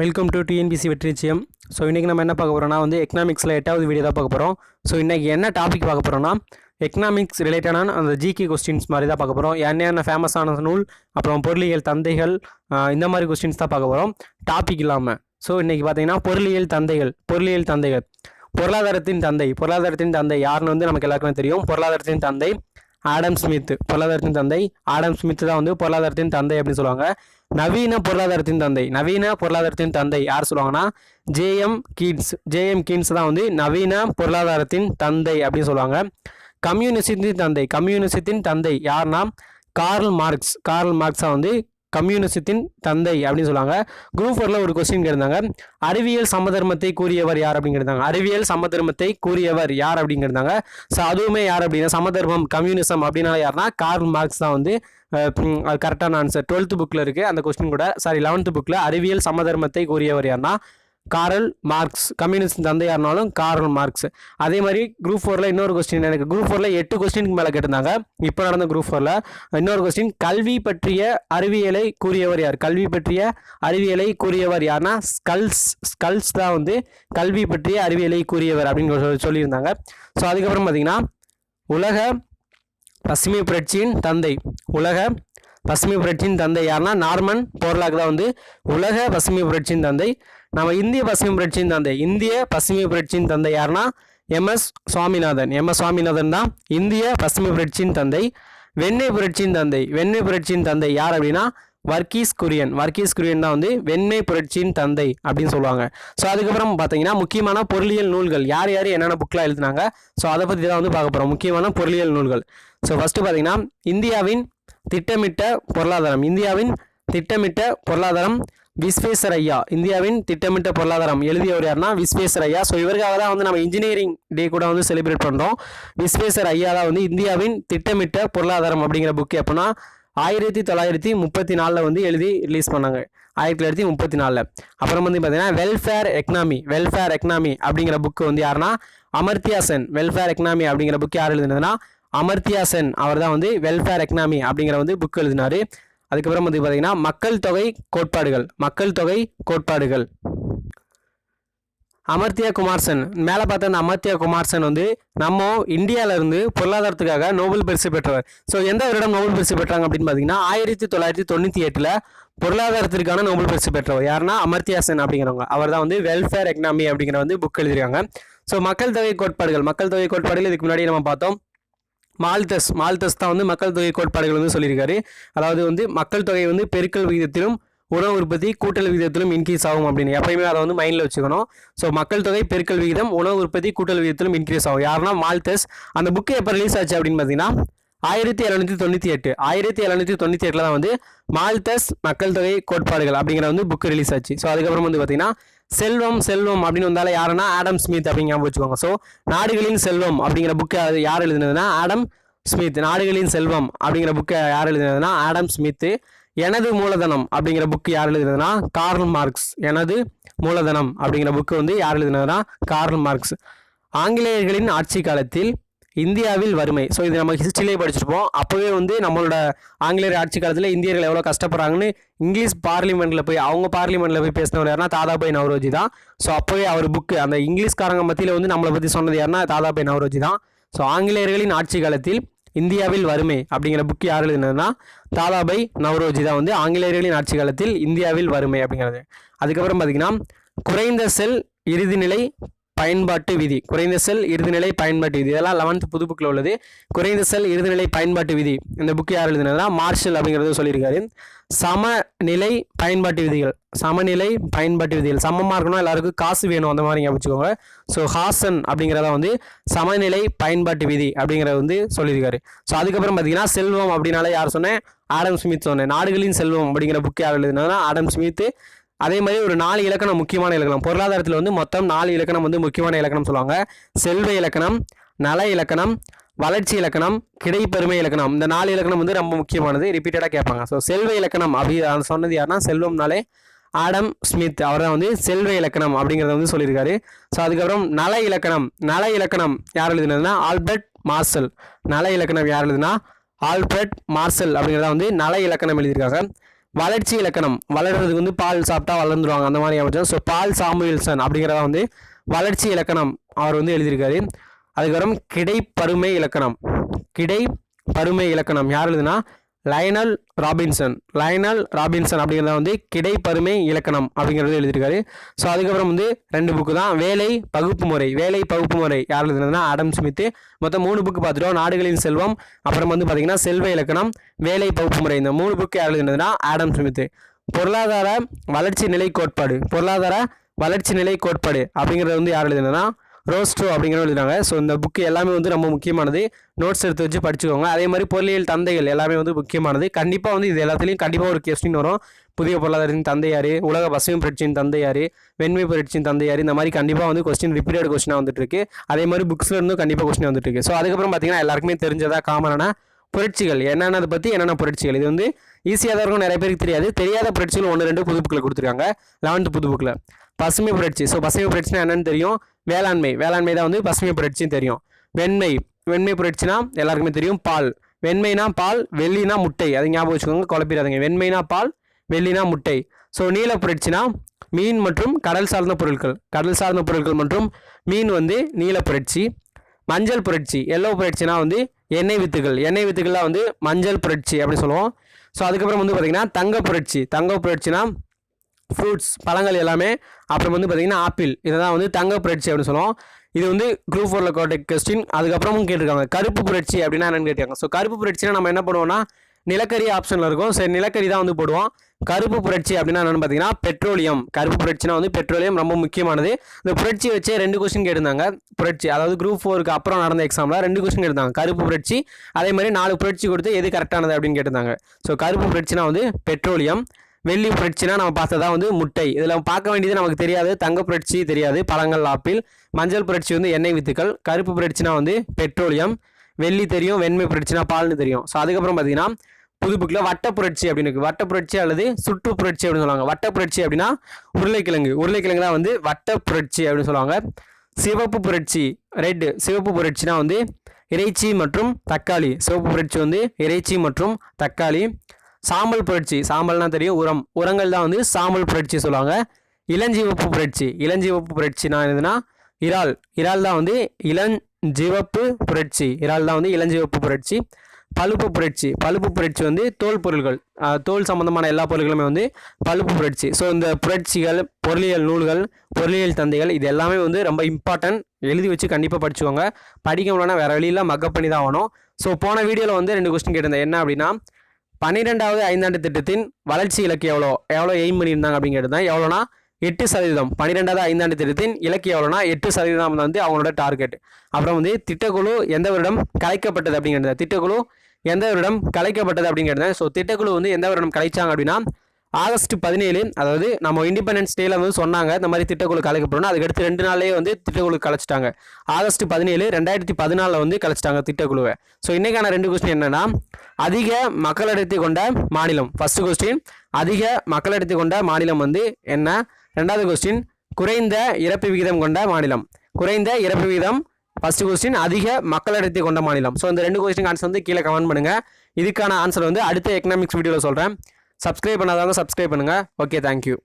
Welcome to TNPSC வெற்றி நிச்சயம். So இன்றைக்கி நம்ம என்ன பார்க்க போகிறோம்னா வந்து எக்கனாமிக்ஸில் எட்டாவது வீடியோ தான் பார்க்க போகிறோம் ஸோ இன்றைக்கி என்ன டாபிக் பார்க்க போகிறோம்னா எக்கனாமிக்ஸ் ரிலேட்டடான அந்த ஜிகே கொஸ்டின்ஸ் மாதிரி தான் பார்க்க போகிறோம் என்னென்ன ஃபேமஸான நூல் அப்புறம் பொருளியல் தந்தைகள் இந்த மாதிரி கொஸ்டின்ஸ் தான் பார்க்க போகிறோம் டாபிக் இல்லாமல் ஸோ இன்றைக்கி பார்த்தீங்கன்னா பொருளியல் தந்தைகள் பொருளியல் தந்தைகள். பொருளாதாரத்தின் தந்தை பொருளாதாரத்தின் தந்தை யாருன்னு வந்து நமக்கு எல்லாருக்குமே தெரியும். பொருளாதாரத்தின் தந்தை ஆடம் ஸ்மித் பொருளாதாரத்தின் தந்தை. ஆடம் ஸ்மித் தான் வந்து பொருளாதாரத்தின் தந்தை அப்படின்னு சொல்லுவாங்க. நவீன பொருளாதாரத்தின் தந்தை. நவீன பொருளாதாரத்தின் தந்தை யார் சொல்லுவாங்கன்னா? JM Keynes. ஜேஎம் கீன்ஸ் தான் வந்து நவீன பொருளாதாரத்தின் தந்தை அப்படின்னு சொல்லுவாங்க. கம்யூனிசத்தின் தந்தை. கம்யூனிசத்தின் தந்தை யார்னா? Karl Marx. கார்ல் மார்க்ஸாக வந்து கம்யூனிசத்தின் தந்தை அப்படின்னு சொல்லுவாங்க. குரூப் ஃபோரில் ஒரு கொஸ்டின் கேட்டிருந்தாங்க. அறிவியல் சமதர்மத்தை கூறியவர் யார் அப்படின்னு கேட்டாங்க அறிவியல் சமதர்மத்தை கூறியவர் யார் அப்படின்னு கேட்டாங்க ஸோ அதுவுமே யார் அப்படின்னா சமதர்மம் கம்யூனிசம் அப்படின்னா யாருன்னா கார்ல் மார்க்ஸ் தான் வந்து அது கரெக்டான ஆன்சர் டுவெல்த் புக்கில் இருக்குது அந்த கொஸ்டின் கூட சாரி லெவன்த் புக்கில் அறிவியல் சமதர்மத்தை கூறியவர் யாருன்னா காரல் மார்க்ஸ். கம்யூனிஸ்ட் தந்தை யாருனாலும் காரல் மார்க்ஸ். அதே மாதிரி குரூப் ஃபோரில் இன்னொரு கொஸ்டின் எனக்கு. குரூப் ஃபோரில் எட்டு கொஸ்டினுக்கு மேலே கேட்டிருந்தாங்க. இப்போ நடந்த குரூப் ஃபோரில் இன்னொரு கொஸ்டின் கல்வி பற்றிய அறிவியலை கூறியவர் யார்? கல்வி பற்றிய அறிவியலை கூறியவர் யார்னா ஸ்கல்ஸ் ஸ்கல்ஸ் தான் வந்து கல்வி பற்றிய அறிவியலை கூறியவர் அப்படின்னு சொல்லி சொல்லியிருந்தாங்க. ஸோ அதுக்கப்புறம் பார்த்தீங்கன்னா உலக பசுமை புரட்சியின் தந்தை உலக பசுமை புரட்சியின் தந்தை யாருன்னா நார்மன் போர்லாக் தான் வந்து உலக பசுமை புரட்சியின் தந்தை. நம்ம இந்திய பசுமை புரட்சியின் தந்தை. இந்திய பசுமை புரட்சியின் தந்தை யாருன்னா எம்எஸ் சுவாமிநாதன். எம்எஸ் சுவாமிநாதன் தான் இந்திய பசுமை புரட்சியின் தந்தை. வெண்ணெய் புரட்சியின் தந்தை. வெண்ணெய் புரட்சியின் தந்தை யார் அப்படின்னா வர்கீஸ் குரியன். வர்கீஸ் குரியன் தான் வந்து வெண்ணெய் புரட்சியின் தந்தை அப்படின்னு சொல்லுவாங்க. ஸோ அதுக்கப்புறம் பார்த்தீங்கன்னா முக்கியமான பொருளியல் நூல்கள். யார் யார் என்னென்ன புக்கெலாம் எழுதினாங்க? ஸோ அதை பற்றி தான் வந்து பார்க்க போகிறோம் முக்கியமான பொருளியல் நூல்கள். ஸோ ஃபஸ்ட்டு பார்த்தீங்கன்னா இந்தியாவின் திட்டமிட்ட பொருளாதாரம். இந்தியாவின் திட்டமிட்ட பொருளாதாரம் விஸ்வேஸ்வர் ஐயா இந்தியாவின் திட்டமிட்ட பொருளாதாரம். எழுதியவர் யாருன்னா விஸ்வேஸ்வர் ஐயா ஸோ இவருக்காக தான் வந்து நம்ம இன்ஜினியரிங் டே கூட வந்து செலிப்ரேட் பண்ணுறோம் விஸ்வேஸ்வர் ஐயா தான் வந்து இந்தியாவின் திட்டமிட்ட பொருளாதாரம் அப்படிங்கிற புக் எப்போனா ஆயிரத்தி தொள்ளாயிரத்தி முப்பத்தி நாலில் வந்து எழுதி ரிலீஸ் பண்ணாங்க. ஆயிரத்தி தொள்ளாயிரத்தி முப்பத்தி நாலில். அப்புறம் வந்து பார்த்தீங்கன்னா வெல்ஃபேர் எக்கனாமி வெல்ஃபேர் எக்கனாமி அப்படிங்கிற புக்கு வந்து யாருன்னா அமர்த்தியா சென் வெல்ஃபேர் எக்கனாமி அப்படிங்கிற புக் யார் எழுதுனதுன்னா அமர்த்தியா சென் அவர் தான் வந்து வெல்ஃபேர் எக்கனாமி அப்படிங்கிற வந்து புக் எழுதினாரு. அதுக்கப்புறம் வந்து பார்த்தீங்கன்னா மக்கள் தொகை கோட்பாடுகள் மக்கள் தொகை கோட்பாடுகள். அமர்த்தியா குமார்சன் மேலே பார்த்த அந்த அமர்த்தியா குமார்சன் வந்து நம்ம இந்தியாவிலேருந்து பொருளாதாரத்துக்காக நோபல் பரிசு பெற்றவர். ஸோ எந்த வருடம் நோபல் பரிசு பெற்றாங்க அப்படின்னு பார்த்தீங்கன்னா ஆயிரத்தி தொள்ளாயிரத்தி தொண்ணூற்றி எட்டில் பொருளாதாரத்திற்கான நோபல் பரிசு பெற்றவர். யாருன்னா அமர்த்தியா சென் அப்படிங்கிறவங்க. அவர் தான் வந்து வெல்ஃபேர் எக்கனாமி அப்படிங்கிற வந்து புக் எழுதியிருக்காங்க. ஸோ மக்கள் தொகை கோட்பாடுகள் மக்கள் தொகை கோட்பாடுகள் இதுக்கு முன்னாடி நம்ம பார்த்தோம். மால்தஸ் மால்தஸ் தான் வந்து மக்கள் தொகை கோட்பாடுகள் வந்து சொல்லியிருக்காரு. அதாவது வந்து மக்கள் தொகை வந்து பெருக்கல் விகிதத்திலும் உணவு உற்பத்தி கூட்டல் விகிதத்திலும் இன்க்ரீஸ் ஆகும் அப்படின்னு. எப்பயுமே அதை வந்து மைண்டில் வச்சுக்கணும். ஸோ மக்கள் தொகை பெருக்கல் விகிதம் உணவு உற்பத்தி கூட்டல் விகிதத்திலும் இன்க்ரீஸ் ஆகும். யாருன்னா மால்தஸ். அந்த புக்கு எப்போ ரிலீஸ் ஆச்சு அப்படின்னு பார்த்தீங்கன்னா ஆயிரத்தி எழுநூற்றி தொண்ணூற்றி எட்டு. ஆயிரத்தி எழுநூற்றி தொண்ணூற்றி எட்டில் தான் வந்து மால்தஸ் மக்கள் தொகை கோட்பாடுகள் அப்படிங்கிற வந்து புக்கு ரிலீஸ் ஆச்சு. ஸோ அதுக்கப்புறம் வந்து பார்த்தீங்கன்னா செல்வம் செல்வம் அப்படின்னு வந்தாலே யாருன்னா ஆடம் ஸ்மித் அப்படிங்க ஞாபகம் வச்சுக்கோங்க. ஸோ நாடுகளின் செல்வம் அப்படிங்கிற புக்கை அது யார் எழுதினதுன்னா ஆடம் ஸ்மித். நாடுகளின் செல்வம் அப்படிங்கிற புக்கை யார் எழுதினதுன்னா ஆடம் ஸ்மித்து எனது மூலதனம் அப்படிங்கிற புக்கு யார் எழுதுனதுன்னா கார்ல் மார்க்ஸ். எனது மூலதனம் அப்படிங்கிற புக்கு வந்து யார் எழுதுனதுன்னா கார்ல் மார்க்ஸ். ஆங்கிலேயர்களின் ஆட்சி காலத்தில் இந்தியாவில் வறுமை. ஸோ இது நம்ம ஹிஸ்ட்ரியிலே படிச்சிருப்போம். அப்போவே வந்து நம்மளோட ஆங்கிலேயர் ஆட்சி காலத்தில் இந்தியர்கள் எவ்வளோ கஷ்டப்படுறாங்கன்னு இங்கிலீஷ் பார்லிமெண்ட்டில் போய் அவங்க பார்லிமெண்ட்டில் போய் பேசினவர் யாருன்னா தாதாபாய் நவரோஜி தான். ஸோ அப்போவே அவர் புக்கு அந்த இங்கிலீஷ்காரங்க மத்தியில் வந்து நம்மளை பற்றி சொன்னது யாருன்னா தாதாபாய் நவரோஜி தான். ஸோ ஆங்கிலேயர்களின் ஆட்சி காலத்தில் இந்தியாவில் வறுமை அப்படிங்கிற புக் யார் எழுதினதுன்னா தாதாபாய் நவரோஜி தான் வந்து ஆங்கிலேயர்களின் ஆட்சி காலத்தில் இந்தியாவில் வறுமை அப்படிங்கிறது. அதுக்கப்புறம் பார்த்தீங்கன்னா குறைந்த செல் இறுதிநிலை பயன்பாட்டு விதி. குறைந்த செல் இறுதிநிலை பயன்பாட்டு விதி. இதெல்லாம் லெவன்த் புது புக்கில் உள்ளது. குறைந்த செல் இறுதிநிலை பயன்பாட்டு விதி. இந்த புக்கு யார் எழுதினதுனா மார்ஷல் அப்படிங்கிறது சொல்லியிருக்காரு. சமநிலை பயன்பாட்டு விதிகள். சமநிலை பயன்பாட்டு விதிகள். சமமாக இருக்கணும் எல்லாருக்கும் காசு வேணும். அந்த மாதிரி வச்சுக்கோங்க. ஸோ ஹாசன் அப்படிங்கிறத வந்து சமநிலை பயன்பாட்டு விதி அப்படிங்கிறத வந்து சொல்லியிருக்காரு. ஸோ அதுக்கப்புறம் பார்த்தீங்கன்னா செல்வம் அப்படின்னாலே யார் சொன்னேன்? ஆடம் ஸ்மித் சொன்னேன். நாடுகளின் செல்வம் அப்படிங்கிற புக் யார் எழுதினதுனா ஆடம் ஸ்மித் அதே மாதிரி ஒரு நாலு இலக்கணம் முக்கியமான இலக்கணம். பொருளாதாரத்தில் வந்து மொத்தம் நாலு இலக்கணம் வந்து முக்கியமான இலக்கணம் சொல்லுவாங்க. செல்வ இலக்கணம் நல இலக்கணம் வளர்ச்சி இலக்கணம் கிடைப்பெருமை இலக்கணம். இந்த நாலு இலக்கணம் வந்து ரொம்ப முக்கியமானது. ரிப்பீட்டடாக கேட்பாங்க. ஸோ செல்வ இலக்கணம் அப்படி சொன்னது யாருன்னா செல்வம்னாலே ஆடம் ஸ்மித். அவர் தான் வந்து செல்வ இலக்கணம் அப்படிங்கிறத வந்து சொல்லியிருக்காரு. ஸோ அதுக்கப்புறம் நல இலக்கணம். நல இலக்கணம் யார் எழுதினதுன்னா ஆல்பர்ட் மார்சல். நல இலக்கணம் யார் எழுதுனா ஆல்பர்ட் மார்சல் அப்படிங்கிறத வந்து நல இலக்கணம் எழுதியிருக்காங்க. வளர்ச்சி இலக்கணம். வளர்றதுக்கு வந்து பால் சாப்பிட்டா வளர்ந்துருவாங்க. அந்த மாதிரி அமைச்சர். ஸோ பால் சாமுவேல்சன் அப்படிங்கிறத வந்து வளர்ச்சி இலக்கணம் அவர் வந்து எழுதியிருக்காரு. அதுக்கப்புறம் கிடை பருமை இலக்கணம். கிடை பருமை இலக்கணம். யார் எழுதுனா லயனல் ராபின்சன் லயனல் ராபின்சன் அப்படிங்கிறத வந்து கிடைப்பருமை இலக்கணம் அப்படிங்கிறது எழுதியிருக்காரு. ஸோ அதுக்கப்புறம் வந்து ரெண்டு புக்கு தான். வேலை பகுப்பு முறை. வேலை பகுப்பு முறை யார் எழுதுனதுன்னா ஆடம் ஸ்மித்து மொத்தம் மூணு புக்கு பார்த்துட்டோம். நாடுகளின் செல்வம். அப்புறம் வந்து பார்த்தீங்கன்னா செல்வ இலக்கணம் வேலை பகுப்பு முறை. இந்த மூணு புக்கு யார் எழுதுனதுன்னா ஆடம் ஸ்மித்து பொருளாதார வளர்ச்சி நிலை கோட்பாடு. பொருளாதார வளர்ச்சி நிலை கோட்பாடு அப்படிங்கிறது வந்து யார் எழுதுனதுன்னா ரோஸ்ட்ரோ அப்படிங்கிற எழுதினாங்க ஸோ இந்த புக்கு எல்லாமே வந்து ரொம்ப முக்கியமானது. நோட்ஸ் எடுத்து வச்சு படிச்சுக்கோங்க. அதே மாதிரி பொருளியல் தந்தைகள் எல்லாமே வந்து முக்கியமானது. கண்டிப்பாக வந்து இது எல்லாத்துலேயும் கண்டிப்பாக ஒரு கொஸ்டின் வரும். புதிய பொருளாதாரத்தின் தந்தையார் உலக பசுமை புரட்சியின் தந்தையார் வெண்மை புரட்சியின் தந்தையார் இந்த மாதிரி கண்டிப்பாக வந்து கொஸ்டின் ரிப்பீட்டட் கொஸ்டினாக வந்துட்டு இருக்கு அதே மாதிரி புக்ஸில் இருந்தும் கண்டிப்பாக கொஸ்டின் வந்துட்டு இருக்கு ஸோ அதுக்கப்புறம் பார்த்தீங்கன்னா எல்லாருக்குமே தெரிஞ்சதாக காமனான புரட்சிகள். என்னென்னதை பற்றி என்னென்ன புரட்சிகள்? இது வந்து ஈஸியாக தான் இருக்கும். நிறைய பேருக்கு தெரியாது. தெரியாத புரட்சிகள் ஒன்று ரெண்டு புது புக்கில் கொடுத்துருக்காங்க. லெவன்த்து புது புக்கில் பசுமை புரட்சி. ஸோ பசுமை புரட்சினா என்னன்னு தெரியும்? வேளாண்மை. வேளாண்மை தான் வந்து பசுமை புரட்சின்னு தெரியும். வெண்மை. வெண்மை புரட்சினா எல்லாருக்குமே தெரியும் பால். வெண்மைனா பால் வெள்ளினா முட்டை. அதை ஞாபகம் வச்சுக்கோங்க குழப்பிடாதீங்க. வெண்மைனா பால் வெள்ளினா முட்டை. ஸோ நீல புரட்சினா மீன் மற்றும் கடல் சார்ந்த பொருட்கள். கடல் சார்ந்த பொருட்கள் மற்றும் மீன் வந்து நீல புரட்சி. மஞ்சள் புரட்சி. எல்லோ புரட்சினா வந்து எண்ணெய் வித்துகள். எண்ணெய் வித்துக்கள்லாம் வந்து மஞ்சள் புரட்சி அப்படின்னு சொல்லுவோம். ஸோ அதுக்கப்புறம் வந்து பார்த்திங்கன்னா தங்க புரட்சி. தங்க புரட்சினா ஃப்ரூட்ஸ் பழங்கள் எல்லாமே. அப்புறம் வந்து பார்த்திங்கன்னா ஆப்பிள் இதை தான் வந்து தங்க புரட்சி அப்படின்னு சொல்லுவோம். இது வந்து குரூப் ஃபோரில் கோட்டை கொஸ்டின் அதுக்கப்புறமும் கேட்டிருக்காங்க. கருப்பு புரட்சி அப்படின்னா என்னன்னு கேட்டிருக்காங்க. ஸோ கருப்பு புரட்சினா நம்ம என்ன பண்ணுவோம்னா நிலக்கரி ஆப்ஷனில் இருக்கும். சரி நிலக்கரி தான் வந்து போடுவோம். கருப்பு புரட்சி அப்படின்னா என்னென்னு பார்த்தீங்கன்னா பெட்ரோலியம் கருப்பு புரட்சினா வந்து பெட்ரோலியம் ரொம்ப முக்கியமானது. இந்த புரட்சி வச்சே ரெண்டு கொஸ்டின் கேட்டிருந்தாங்க. புரட்சி அதாவது குரூப் ஃபோருக்கு அப்புறம் நடந்த எக்ஸாமில் ரெண்டு கொஸ்டின் கேட்டிருந்தாங்க. கருப்பு புரட்சி அதே மாதிரி நாலு புரட்சி கொடுத்து எது கரெக்டானது அப்படின்னு கேட்டிருந்தாங்க. ஸோ கருப்பு புரட்சினா வந்து பெட்ரோலியம் வெள்ளி புரட்சினா நம்ம பார்த்ததா வந்து முட்டை. இதில் பார்க்க வேண்டியது நமக்கு தெரியாது. தங்க புரட்சி தெரியாது. பழங்கள் ஆப்பிள். மஞ்சள் புரட்சி வந்து எண்ணெய் வித்துக்கள். கருப்பு புரட்சினா வந்து பெட்ரோலியம். வெள்ளி தெரியும். வெண்மை புரட்சினா பால்னு தெரியும். ஸோ அதுக்கப்புறம் பார்த்தீங்கன்னா புது புக்கில் வட்ட புரட்சி அப்படின்னு இருக்கு. வட்ட புரட்சி அல்லது சுற்று புரட்சி அப்படின்னு சொல்லுவாங்க. வட்ட புரட்சி அப்படின்னா உருளைக்கிழங்கு. உருளைக்கிழங்கு தான் வந்து வட்ட புரட்சி அப்படின்னு சொல்லுவாங்க. சிவப்பு புரட்சி ரெட் சிவப்பு புரட்சினா வந்து இறைச்சி மற்றும் தக்காளி. சிவப்பு புரட்சி வந்து இறைச்சி மற்றும் தக்காளி. சாம்பல் புரட்சி. சாம்பல்னா தெரியும் உரம். உரங்கள் தான் வந்து சாம்பல் புரட்சி சொல்லுவாங்க. இளஞ்சிவப்பு புரட்சி. இளஞ்சிவப்பு புரட்சினா என்னதுன்னா இறால். இறால் தான் வந்து இளஞ்சிவப்பு புரட்சி. இறால் தான் வந்து இளஞ்சிவப்பு புரட்சி. பழுப்பு புரட்சி. பழுப்பு புரட்சி வந்து தோல் பொருள்கள். தோல் சம்பந்தமான எல்லா பொருட்களுமே வந்து பழுப்பு புரட்சி. ஸோ இந்த புரட்சிகள் பொருளியல் நூல்கள் பொருளியல் தந்தைகள் இது எல்லாமே வந்து ரொம்ப இம்பார்ட்டன்ட் எழுதி வச்சு கண்டிப்பாக படிச்சுக்கோங்க. படிக்க முடியலன்னா வேறு வழியில் மக்கப் பண்ணி தான் ஆகணும். ஸோ போன வீடியோவில் வந்து ரெண்டு கொஸ்டின் கேட்டிருந்தேன். என்ன அப்படின்னா பன்னிரெண்டாவது ஐந்தாண்டு திட்டத்தின் வளர்ச்சி இலக்கு எவ்வளோ? எவ்வளோ எய்ம் பண்ணியிருந்தாங்க அப்படின்னு கேட்டிருந்தேன் எவ்வளோனா எட்டு சதவீதம். பன்னிரெண்டாவது ஐந்தாண்டு திட்டத்தின் இலக்கு எவ்வளோனா எட்டு சதவீதம் வந்து அவங்களோட டார்கெட் அப்புறம் வந்து திட்டக்குழு எந்த வருடம் கலைக்கப்பட்டது அப்படிங்கிறது திட்டக்குழு எந்த வருடம் கலைக்கப்பட்டது அப்படிங்கிறது ஸோ திட்டக்குழு வந்து எந்த வருடம் கலைச்சாங்க அப்படின்னா ஆகஸ்ட் பதினேழு அதாவது நம்ம இண்டிபெண்டன்ஸ் டேல வந்து சொன்னாங்க இந்த மாதிரி திட்டக்குழு கலைக்கப்படணும் அதுக்கடுத்து ரெண்டு நாள்லேயே வந்து திட்டக்குழு கலைச்சிட்டாங்க. ஆகஸ்ட் பதினேழு ரெண்டாயிரத்தி பதினாலில் வந்து கலைச்சிட்டாங்க திட்டக்குழுவை. ஸோ இன்னைக்கான ரெண்டு கொஸ்டின் என்னென்னா அதிக மக்களிடத்தை கொண்ட மாநிலம். ஃபர்ஸ்ட் கொஸ்டின் அதிக மக்களிடத்தை கொண்ட மாநிலம் வந்து என்ன? ரெண்டாவது கொஸ்டின் குறைந்த இறப்பு விகிதம் கொண்ட மாநிலம். குறைந்த இறப்பு விகிதம். ஃபர்ஸ்ட் கொஸ்டின் அதிக மக்களிடத்தை கொண்ட மாநிலம். ஸோ இந்த ரெண்டு கொஸ்டின் ஆன்சர் வந்து கீழே கமெண்ட் பண்ணுங்கள் இதுக்கான ஆன்சர் வந்து அடுத்த எக்கனாமிக்ஸ் வீடியோவில் சொல்கிறேன் சப்ஸ்கிரைப் பண்ணாதவங்க சப்ஸ்கிரைப் பண்ணுங்க. Okay thank you